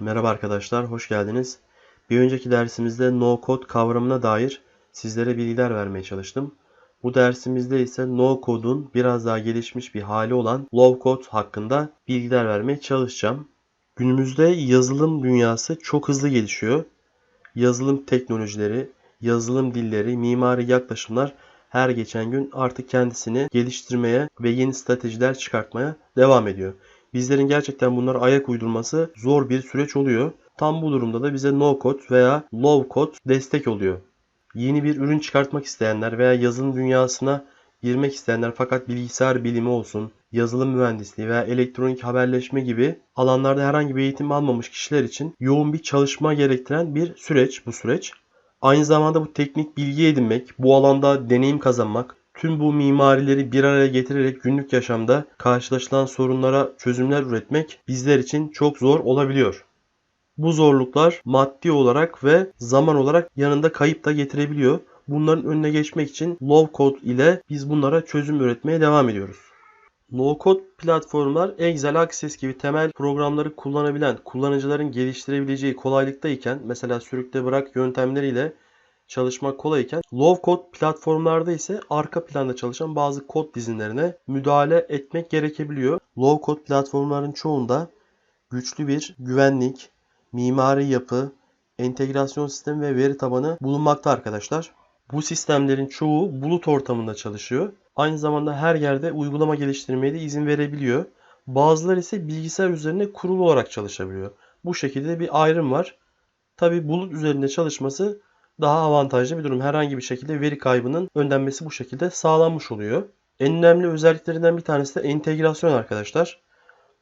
Merhaba arkadaşlar, hoş geldiniz. Bir önceki dersimizde no code kavramına dair sizlere bilgiler vermeye çalıştım. Bu dersimizde ise no code'un biraz daha gelişmiş bir hali olan low code hakkında bilgiler vermeye çalışacağım. Günümüzde yazılım dünyası çok hızlı gelişiyor. Yazılım teknolojileri, yazılım dilleri, mimari yaklaşımlar her geçen gün artık kendisini geliştirmeye ve yeni stratejiler çıkartmaya devam ediyor. Bizlerin gerçekten bunlara ayak uydurması zor bir süreç oluyor. Tam bu durumda da bize no code veya low code destek oluyor. Yeni bir ürün çıkartmak isteyenler veya yazılım dünyasına girmek isteyenler fakat bilgisayar bilimi olsun, yazılım mühendisliği veya elektronik haberleşme gibi alanlarda herhangi bir eğitim almamış kişiler için yoğun bir çalışma gerektiren bir süreç bu süreç. Aynı zamanda bu teknik bilgi edinmek, bu alanda deneyim kazanmak, tüm bu mimarileri bir araya getirerek günlük yaşamda karşılaşılan sorunlara çözümler üretmek bizler için çok zor olabiliyor. Bu zorluklar maddi olarak ve zaman olarak yanında kayıp da getirebiliyor. Bunların önüne geçmek için low code ile biz bunlara çözüm üretmeye devam ediyoruz. No code platformlar Excel, Access gibi temel programları kullanabilen kullanıcıların geliştirebileceği kolaylıktayken mesela sürükle bırak yöntemleriyle çalışmak kolayken low code platformlarda ise arka planda çalışan bazı kod dizinlerine müdahale etmek gerekebiliyor. Low code platformların çoğunda güçlü bir güvenlik, mimari yapı, entegrasyon sistemi ve veri tabanı bulunmakta arkadaşlar. Bu sistemlerin çoğu bulut ortamında çalışıyor. Aynı zamanda her yerde uygulama geliştirmeye de izin verebiliyor. Bazıları ise bilgisayar üzerine kurulu olarak çalışabiliyor. Bu şekilde bir ayrım var. Tabi bulut üzerinde çalışması daha avantajlı bir durum. Herhangi bir şekilde veri kaybının önlenmesi bu şekilde sağlanmış oluyor. En önemli özelliklerinden bir tanesi de entegrasyon arkadaşlar.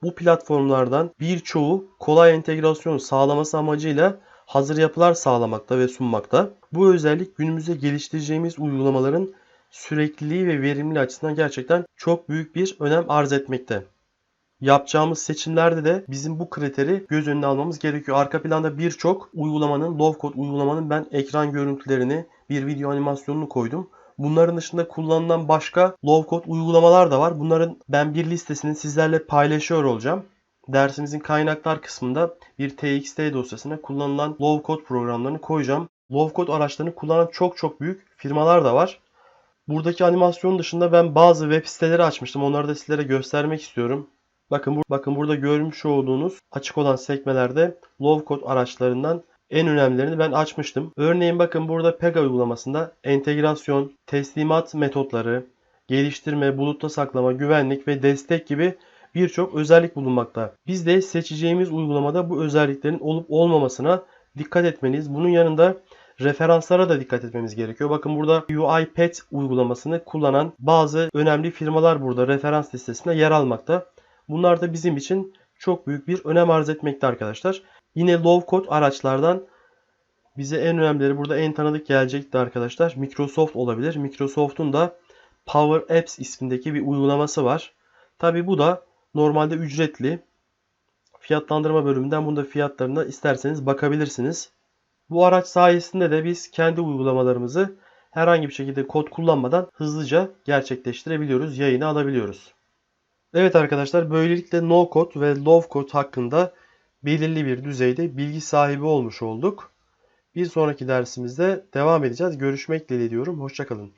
Bu platformlardan birçoğu kolay entegrasyon sağlaması amacıyla hazır yapılar sağlamakta ve sunmakta. Bu özellik günümüzde geliştireceğimiz uygulamaların sürekliliği ve verimliliği açısından gerçekten çok büyük bir önem arz etmekte. Yapacağımız seçimlerde de bizim bu kriteri göz önüne almamız gerekiyor. Arka planda birçok uygulamanın, low code uygulamanın ben ekran görüntülerini, bir video animasyonunu koydum. Bunların dışında kullanılan başka low code uygulamalar da var. Bunların ben bir listesini sizlerle paylaşıyor olacağım. Dersimizin kaynaklar kısmında bir TXT dosyasına kullanılan low code programlarını koyacağım. Low code araçlarını kullanan çok çok büyük firmalar da var. Buradaki animasyon dışında ben bazı web siteleri açmıştım. Onları da sizlere göstermek istiyorum. Bakın, bakın burada görmüş olduğunuz açık olan sekmelerde low code araçlarından en önemlilerini ben açmıştım. Örneğin bakın burada Pega uygulamasında entegrasyon, teslimat metotları, geliştirme, bulutta saklama, güvenlik ve destek gibi birçok özellik bulunmakta. Biz de seçeceğimiz uygulamada bu özelliklerin olup olmamasına dikkat etmeliyiz. Bunun yanında referanslara da dikkat etmemiz gerekiyor. Bakın burada UiPath uygulamasını kullanan bazı önemli firmalar burada referans listesinde yer almakta. Bunlar da bizim için çok büyük bir önem arz etmekte arkadaşlar. Yine low code araçlardan bize en önemlileri burada en tanıdık gelecekti arkadaşlar. Microsoft olabilir. Microsoft'un da Power Apps ismindeki bir uygulaması var. Tabi bu da normalde ücretli. Fiyatlandırma bölümünden bunda fiyatlarına isterseniz bakabilirsiniz. Bu araç sayesinde de biz kendi uygulamalarımızı herhangi bir şekilde kod kullanmadan hızlıca gerçekleştirebiliyoruz, yayını alabiliyoruz. Evet arkadaşlar böylelikle no code ve low code hakkında belirli bir düzeyde bilgi sahibi olmuş olduk. Bir sonraki dersimizde devam edeceğiz. Görüşmek dileğiyle diyorum. Hoşçakalın.